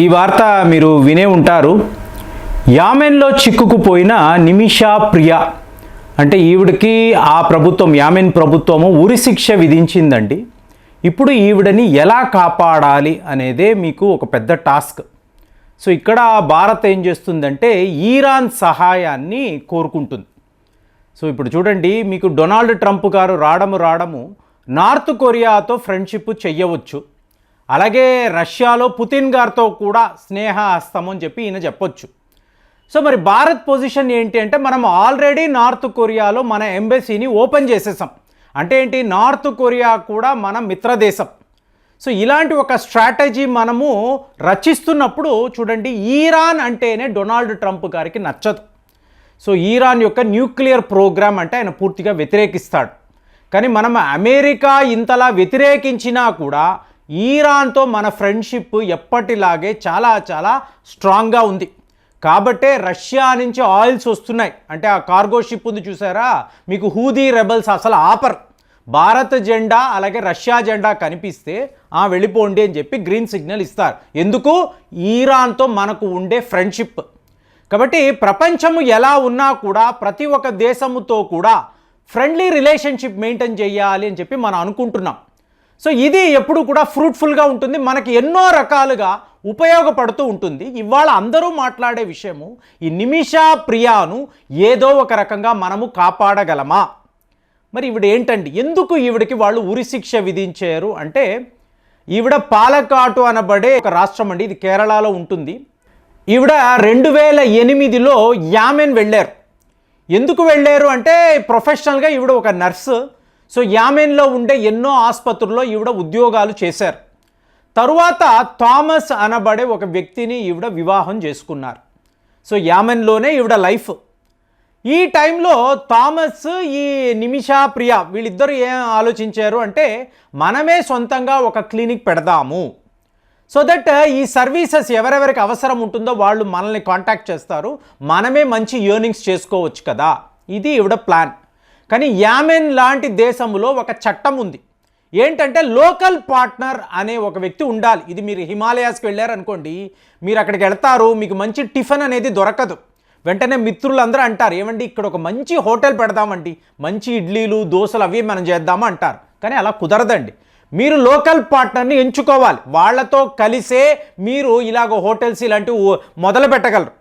ఈ వార్త మీరు వినే ఉంటారు. యామెన్లో చిక్కుకుపోయిన నిమిషా ప్రియ. అంటే ఈవిడకి ఆ ప్రభుత్వం యామెన్ ప్రభుత్వము ఉరిశిక్ష విధించిందండి. ఇప్పుడు ఈవిడని ఎలా కాపాడాలి అనేదే మీకు ఒక పెద్ద టాస్క్. సో ఇక్కడ భారత్ ఏం చేస్తుందంటే ఈరాన్ సహాయాన్ని కోరుకుంటుంది. సో ఇప్పుడు చూడండి మీకు డొనాల్డ్ ట్రంప్ గారు రావడము రావడము నార్త్ కొరియాతో ఫ్రెండ్షిప్ చెయ్యవచ్చు అలాగే రష్యాలో పుతిన్ గారితో కూడా స్నేహ హస్తం అని చెప్పి ఈయన చెప్పొచ్చు. సో మరి భారత్ పొజిషన్ ఏంటి అంటే మనం ఆల్రెడీ నార్త్ కొరియాలో మన ఎంబసీని ఓపెన్ చేసేసాం. అంటే ఏంటి? నార్త్ కొరియా కూడా మన మిత్రదేశం సో ఇలాంటి ఒక స్ట్రాటజీ మనము రచిస్తున్నప్పుడు చూడండి ఈరాన్ అంటేనే డొనాల్డ్ ట్రంప్ గారికి నచ్చదు. సో ఈరాన్ యొక్క న్యూక్లియర్ ప్రోగ్రామ్ అంటే ఆయన పూర్తిగా వ్యతిరేకిస్తాడు. కానీ మనం అమెరికా ఇంతలా వ్యతిరేకించినా కూడా ఈరాన్తో మన ఫ్రెండ్షిప్ ఎప్పటిలాగే చాలా చాలా స్ట్రాంగ్గా ఉంది. కాబట్టే రష్యా నుంచి ఆయిల్స్ వస్తున్నాయి. అంటే ఆ కార్గో షిప్ ఉంది చూసారా? మీకు హూదీ రెబల్స్ అసలు ఆపర్. భారత్ జెండా అలాగే రష్యా జెండా కనిపిస్తే ఆ వెళ్ళిపోండి అని చెప్పి గ్రీన్ సిగ్నల్ ఇస్తారు. ఎందుకు? ఈరాన్తో మనకు ఉండే ఫ్రెండ్షిప్. కాబట్టి ప్రపంచము ఎలా ఉన్నా కూడా ప్రతి ఒక్క దేశముతో కూడా ఫ్రెండ్లీ రిలేషన్షిప్ మెయింటైన్ చేయాలి అని చెప్పి మనం అనుకుంటున్నాం. సో ఇది ఎప్పుడు కూడా ఫ్రూట్ఫుల్గా ఉంటుంది. మనకి ఎన్నో రకాలుగా ఉపయోగపడుతూ ఉంటుంది. ఇవాళ అందరూ మాట్లాడే విషయము ఈ నిమిషా ప్రియాను ఏదో ఒక రకంగా మనము కాపాడగలమా? మరి ఈవిడ ఏంటండి? ఎందుకు ఈవిడికి వాళ్ళు ఉరిశిక్ష విధించారు అంటే ఈవిడ పాలకాటు అనబడే ఒక రాష్ట్రం అండి. ఇది కేరళలో ఉంటుంది. ఈవిడ రెండు వేల ఎనిమిదిలో యామెన్ వెళ్ళారు. ఎందుకు వెళ్ళారు అంటే ప్రొఫెషనల్గా ఈవిడ ఒక నర్సు సో యామెన్లో ఉండే ఎన్నో ఆసుపత్రుల్లో ఈవిడ ఉద్యోగాలు చేశారు. తరువాత థామస్ అనబడే ఒక వ్యక్తిని ఈవిడ వివాహం చేసుకున్నారు. సో యామెన్లోనే ఈవిడ లైఫ్. ఈ టైంలో థామస్ ఈ నిమిషా ప్రియ వీళ్ళిద్దరూ ఏం ఆలోచించారు అంటే మనమే సొంతంగా ఒక క్లినిక్ పెడదాము. సో దట్ ఈ సర్వీసెస్ ఎవరెవరికి అవసరం ఉంటుందో వాళ్ళు మనల్ని కాంటాక్ట్ చేస్తారు. మనమే మంచి ఎర్నింగ్స్ చేసుకోవచ్చు కదా. ఇది ఈవిడ ప్లాన్. కానీ యామెన్ లాంటి దేశంలో ఒక చట్టం ఉంది. ఏంటంటే లోకల్ పార్ట్నర్ అనే ఒక వ్యక్తి ఉండాలి. ఇది మీరు హిమాలయాస్కి వెళ్ళారనుకోండి మీరు అక్కడికి వెళ్తారు మీకు మంచి టిఫిన్ అనేది దొరకదు. వెంటనే మిత్రులందరూ అంటారు ఏమండి ఇక్కడ ఒక మంచి హోటల్ పెడదామండి మంచి ఇడ్లీలు దోశలు అవి మనం చేద్దామా? అంటారు. కానీ అలా కుదరదండి. మీరు లోకల్ పార్ట్నర్ని ఎంచుకోవాలి. వాళ్ళతో కలిసే మీరు ఇలాగ హోటల్స్ ఇలాంటివి మొదలు పెట్టగలరు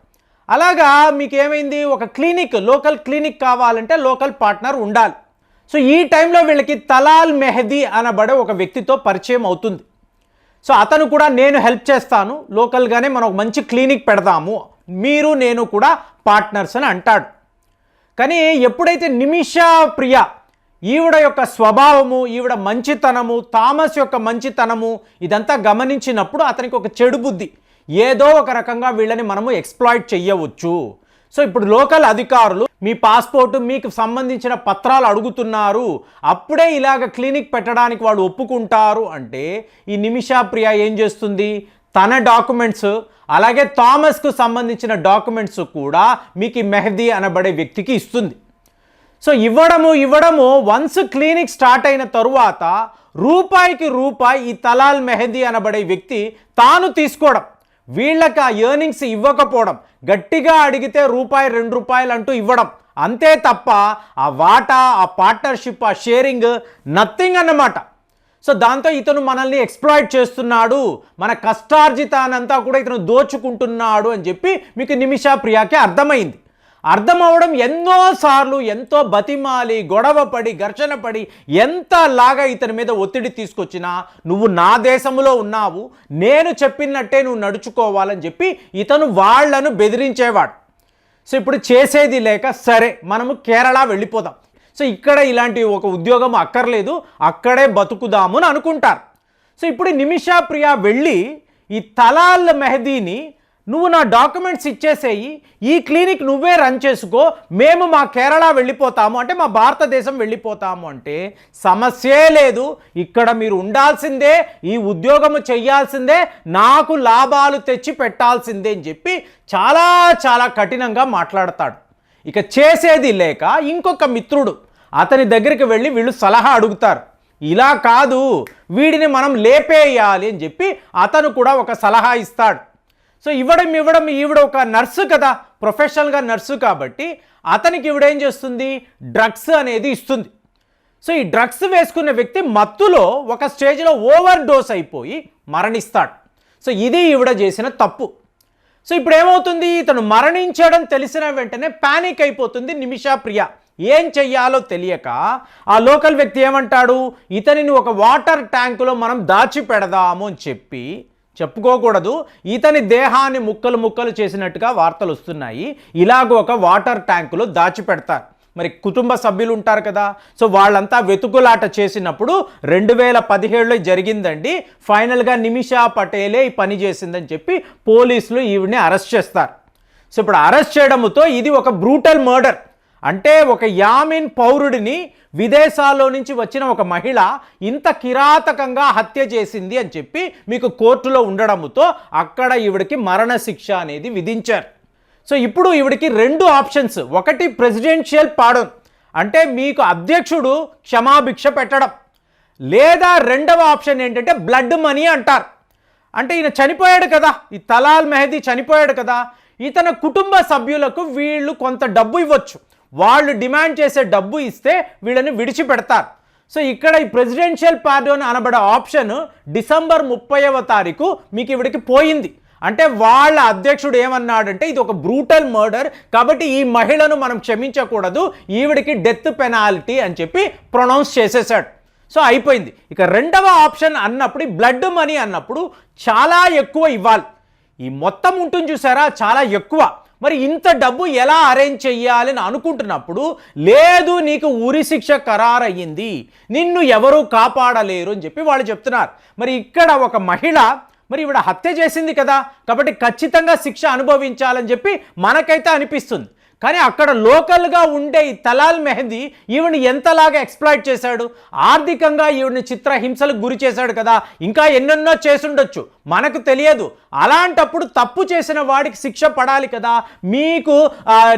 అలాగా మీకు ఏమైంది ఒక క్లినిక్ లోకల్ క్లినిక్ కావాలంటే లోకల్ పార్ట్నర్ ఉండాలి. సో ఈ టైంలో వీళ్ళకి తలాల్ మెహదీ అనబడే ఒక వ్యక్తితో పరిచయం అవుతుంది. సో అతను కూడా నేను హెల్ప్ చేస్తాను. లోకల్గానే మనం ఒక మంచి క్లినిక్ పెడదాము. మీరు నేను కూడా పార్ట్నర్స్ అని అంటాడు. కానీ ఎప్పుడైతే నిమిషా ప్రియ ఈవిడ యొక్క స్వభావము ఈవిడ మంచితనము థామస్ యొక్క మంచితనము ఇదంతా గమనించినప్పుడు అతనికి ఒక చెడు బుద్ధి. ఏదో ఒక రకంగా వీళ్ళని మనము ఎక్స్ప్లాయిట్ చెయ్యవచ్చు. సో ఇప్పుడు లోకల్ అధికారులు మీ పాస్పోర్ట్ మీకు సంబంధించిన పత్రాలు అడుగుతున్నారు. అప్పుడే ఇలాగ క్లినిక్ పెట్టడానికి వాళ్ళు ఒప్పుకుంటారు. అంటే ఈ నిమిషా ప్రియ ఏం చేస్తుంది? తన డాక్యుమెంట్స్ అలాగే థామస్కు సంబంధించిన డాక్యుమెంట్స్ కూడా మీకు ఈ మెహదీ అనబడే వ్యక్తికి ఇస్తుంది. సో ఇవ్వడము ఇవ్వడము వన్స్ క్లినిక్ స్టార్ట్ అయిన తరువాత రూపాయికి రూపాయి ఈ తలాల్ మెహదీ అనబడే వ్యక్తి తాను తీసుకోవడం. వీళ్ళకి ఆ ఎర్నింగ్స్ ఇవ్వకపోవడం గట్టిగా అడిగితే రూపాయి రెండు రూపాయలు అంటూ ఇవ్వడం అంతే తప్ప ఆ వాటా ఆ పార్ట్నర్షిప్ ఆ షేరింగ్ నథింగ్ అన్నమాట. సో దాంతో ఇతను మనల్ని ఎక్స్ప్లాయిట్ చేస్తున్నాడు మన కష్టార్జితానంతా కూడా ఇతను దోచుకుంటున్నాడు అని చెప్పి మీకు నిమిషా ప్రియాకి అర్థమైంది. అర్థం అవడం ఎన్నోసార్లు ఎంతో బతిమాలి గొడవపడి ఘర్షణ పడి ఎంతలాగా ఇతని మీద ఒత్తిడి తీసుకొచ్చినా నువ్వు నా దేశంలో ఉన్నావు నేను చెప్పినట్టే నువ్వు నడుచుకోవాలని చెప్పి ఇతను వాళ్ళను బెదిరించేవాడు. సో ఇప్పుడు చేసేది లేక సరే మనము కేరళ వెళ్ళిపోదాం. సో ఇక్కడ ఇలాంటి ఒక ఉద్యోగం అక్కర్లేదు అక్కడే బతుకుదాము అని అనుకుంటారు. సో ఇప్పుడు నిమిషా ప్రియ వెళ్ళి ఈ తలాల్ మెహదీని నువ్వు నా డాక్యుమెంట్స్ ఇచ్చేసేయి ఈ క్లినిక్ నువ్వే రన్ చేసుకో మేము మా కేరళ వెళ్ళిపోతాము అంటే మా భారతదేశం వెళ్ళిపోతాము అంటే సమస్యే లేదు. ఇక్కడ మీరు ఉండాల్సిందే ఈ ఉద్యోగము చెయ్యాల్సిందే నాకు లాభాలు తెచ్చి పెట్టాల్సిందే అని చెప్పి చాలా చాలా కఠినంగా మాట్లాడతాడు. ఇక చేసేది లేక ఇంకొక మిత్రుడు అతని దగ్గరికి వెళ్ళి వీళ్ళు సలహా అడుగుతారు. ఇలా కాదు వీడిని మనం లేపేయాలి అని చెప్పి అతను కూడా ఒక సలహా ఇస్తాడు. సో ఇవ్వడం ఇవ్వడం ఈవిడ ఒక నర్సు కదా ప్రొఫెషనల్గా నర్సు కాబట్టి అతనికి ఈవిడేం చేస్తుంది? డ్రగ్స్ అనేది ఇస్తుంది. సో ఈ డ్రగ్స్ వేసుకున్న వ్యక్తి మత్తులో ఒక స్టేజ్లో ఓవర్ డోస్ అయిపోయి మరణిస్తాడు. సో ఇది ఈవిడ చేసిన తప్పు. సో ఇప్పుడు ఏమవుతుంది? ఇతను మరణించడం తెలిసిన వెంటనే ప్యానిక్ అయిపోతుంది నిమిషా ప్రియ. ఏం చెయ్యాలో తెలియక ఆ లోకల్ వ్యక్తి ఏమంటాడు? ఇతనిని ఒక వాటర్ ట్యాంకులో మనం దాచిపెడదాము అని చెప్పి చెప్పుకోకూడదు. ఇతని దేహాన్ని ముక్కలు ముక్కలు చేసినట్టుగా వార్తలు వస్తున్నాయి. ఇలాగ ఒక వాటర్ ట్యాంకులో దాచిపెడతారు. మరి కుటుంబ సభ్యులు ఉంటారు కదా. సో వాళ్ళంతా వెతుకులాట చేసినప్పుడు రెండు వేల పదిహేడులో జరిగిందండి. ఫైనల్గా నిమిషా పటేలే ఈ పని చేసిందని చెప్పి పోలీసులు ఈవిడ్ని అరెస్ట్ చేస్తారు. సో ఇప్పుడు అరెస్ట్ చేయడంతో ఇది ఒక బ్రూటల్ మర్డర్. అంటే ఒక యామిన్ పౌరుడిని విదేశాల్లో నుంచి వచ్చిన ఒక మహిళ ఇంత కిరాతకంగా హత్య చేసింది అని చెప్పి మీకు కోర్టులో ఉండడంతో అక్కడ ఈవిడికి మరణశిక్ష అనేది విధించారు. సో ఇప్పుడు ఈవిడికి రెండు ఆప్షన్స్. ఒకటి ప్రెసిడెన్షియల్ పాడన్. అంటే మీకు అధ్యక్షుడు క్షమాభిక్ష పెట్టడం. లేదా రెండవ ఆప్షన్ ఏంటంటే బ్లడ్ మనీ అంటారు. అంటే ఈయన చనిపోయాడు కదా. ఈ తలాల్ మెహదీ చనిపోయాడు కదా. ఇతని కుటుంబ సభ్యులకు వీళ్ళు కొంత డబ్బు ఇవ్వచ్చు. వాళ్ళు డిమాండ్ చేసే డబ్బు ఇస్తే వీళ్ళని విడిచిపెడతారు. సో ఇక్కడ ఈ ప్రెసిడెన్షియల్ పార్డోన్ అనబడే ఆప్షన్ డిసెంబర్ ముప్పైవ తారీఖు మీకు ఇవిడికి పోయింది. అంటే వాళ్ళ అధ్యక్షుడు ఏమన్నాడంటే ఇది ఒక బ్రూటల్ మర్డర్ కాబట్టి ఈ మహిళను మనం క్షమించకూడదు ఈవిడికి డెత్ పెనాల్టీ అని చెప్పి ప్రొనౌన్స్ చేసేసాడు సో అయిపోయింది. ఇక రెండవ ఆప్షన్ అన్నప్పుడు బ్లడ్ మనీ అన్నప్పుడు చాలా ఎక్కువ ఇవ్వాలి. ఈ మొత్తం ఉంటుంది చూసారా? చాలా ఎక్కువ. మరి ఇంత డబ్బు ఎలా అరేంజ్ చెయ్యాలని అనుకుంటున్నప్పుడు లేదు నీకు ఉరి శిక్ష ఖరారయ్యింది నిన్ను ఎవరూ కాపాడలేరు అని చెప్పి వాళ్ళు చెప్తున్నారు. మరి ఇక్కడ ఒక మహిళ మరి ఇవిడ హత్య చేసింది కదా కాబట్టి ఖచ్చితంగా శిక్ష అనుభవించాలని చెప్పి మనకైతే అనిపిస్తుంది. కానీ అక్కడ లోకల్గా ఉండే ఈ తలాల్ మెహందీ ఈవిని ఎంతలాగా ఎక్స్ప్లాయిట్ చేశాడు? ఆర్థికంగా ఈవిని చిత్రహింసలకు గురి చేశాడు కదా. ఇంకా ఎన్నెన్నో చేసుండొచ్చు. మనకు తెలియదు. అలాంటప్పుడు తప్పు చేసిన వాడికి శిక్ష పడాలి కదా. మీకు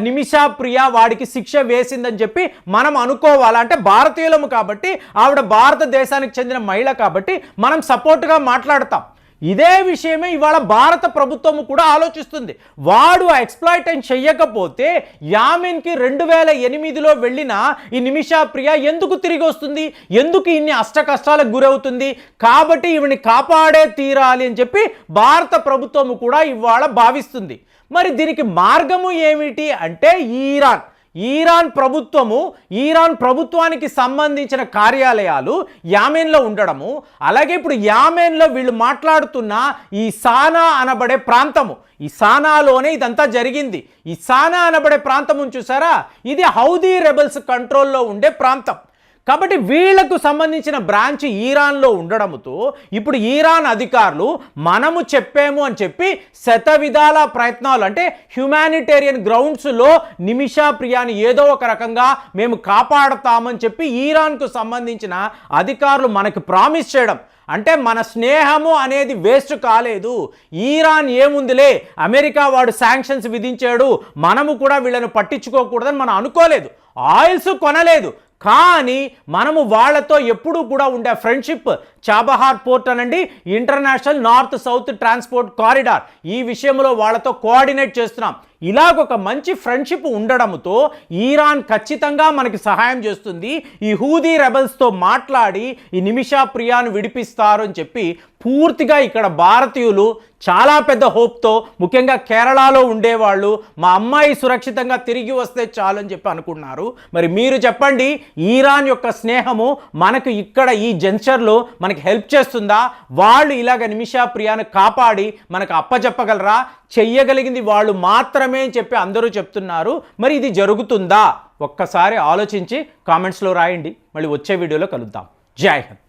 నిమిషా ప్రియ వాడికి శిక్ష వేసిందని చెప్పి మనం అనుకోవాలంటే భారతీయులము కాబట్టి ఆవిడ భారతదేశానికి చెందిన మహిళ కాబట్టి మనం సపోర్ట్గా మాట్లాడతాం. ఇదే విషయమే ఇవాళ భారత ప్రభుత్వం కూడా ఆలోచిస్తుంది. వాడు ఆ ఎక్స్ప్లాయిటైన్ చెయ్యకపోతే యామిన్కి రెండు వేల ఎనిమిదిలో వెళ్ళిన ఈ నిమిషా ప్రియ ఎందుకు తిరిగి వస్తుంది? ఎందుకు ఇన్ని అష్ట కష్టాలకు గురవుతుంది? కాబట్టి ఈవిని కాపాడే తీరాలి అని చెప్పి భారత ప్రభుత్వం కూడా ఇవాళ భావిస్తుంది. మరి దీనికి మార్గము ఏమిటి అంటే ఈరాన్ ఈరాన్ ప్రభుత్వము ఈరాన్ ప్రభుత్వానికి సంబంధించిన కార్యాలయాలు యామెన్లో ఉండడము అలాగే ఇప్పుడు యామెన్లో వీళ్ళు మాట్లాడుతున్న ఈ సానా అనబడే ప్రాంతము. ఈ సానాలోనే ఇదంతా జరిగింది. ఈ సానా అనబడే ప్రాంతం చూసారా? ఇది హౌదీ రెబల్స్ కంట్రోల్లో ఉండే ప్రాంతం. కాబట్టి వీళ్ళకు సంబంధించిన బ్రాంచ్ ఈరాన్లో ఉండడంతో ఇప్పుడు ఈరాన్ అధికారులు మనము చెప్పాము అని చెప్పి శత విధాల ప్రయత్నాలు అంటే హ్యుమానిటేరియన్ గ్రౌండ్స్లో నిమిషా ప్రియాని ఏదో ఒక రకంగా మేము కాపాడతామని చెప్పి ఈరాన్కు సంబంధించిన అధికారులు మనకు ప్రామిస్ చేయడం. అంటే మన స్నేహము అనేది వేస్ట్ కాలేదు. ఈరాన్ ఏముందిలే? అమెరికా వాడు శాంక్షన్స్ విధించాడు. మనము కూడా వీళ్ళని పట్టించుకోకూడదని మనం అనుకోలేదు. ఆయిల్స్ కొనలేదు. కానీ మనము వాళ్ళతో ఎప్పుడూ కూడా ఉండే ఫ్రెండ్షిప్ చాబహార్ పోర్ట్ అనండి. International north south transport corridor. ఈ విషయంలో వాళ్ళతో కోఆర్డినేట్ చేస్తున్నాం. ఇలాగొక మంచి ఫ్రెండ్షిప్ ఉండడంతో ఈరాన్ ఖచ్చితంగా మనకి సహాయం చేస్తుంది. ఈ హూదీ రెబల్స్తో మాట్లాడి ఈ నిమిషా ప్రియాను విడిపిస్తారు అని చెప్పి పూర్తిగా ఇక్కడ భారతీయులు చాలా పెద్ద హోప్తో ముఖ్యంగా కేరళలో ఉండేవాళ్ళు మా అమ్మాయి సురక్షితంగా తిరిగి వస్తే చాలు అని చెప్పి అనుకున్నారు. మరి మీరు చెప్పండి ఈరాన్ యొక్క స్నేహము మనకు ఇక్కడ ఈ జంచర్లో మనకి హెల్ప్ చేస్తుందా? వాళ్ళు ఇలాగ నిమిషా ప్రియాను కాపాడి మనకు అప్పచెప్పగలరా చెయ్యగలిగింది వాళ్ళు మాత్రమే అని చెప్పి అందరూ చెప్తున్నారు. మరి ఇది జరుగుతుందా? ఒక్కసారి ఆలోచించి కామెంట్స్లో రాయండి. మళ్ళీ వచ్చే వీడియోలో కలుద్దాం. జై హింద్.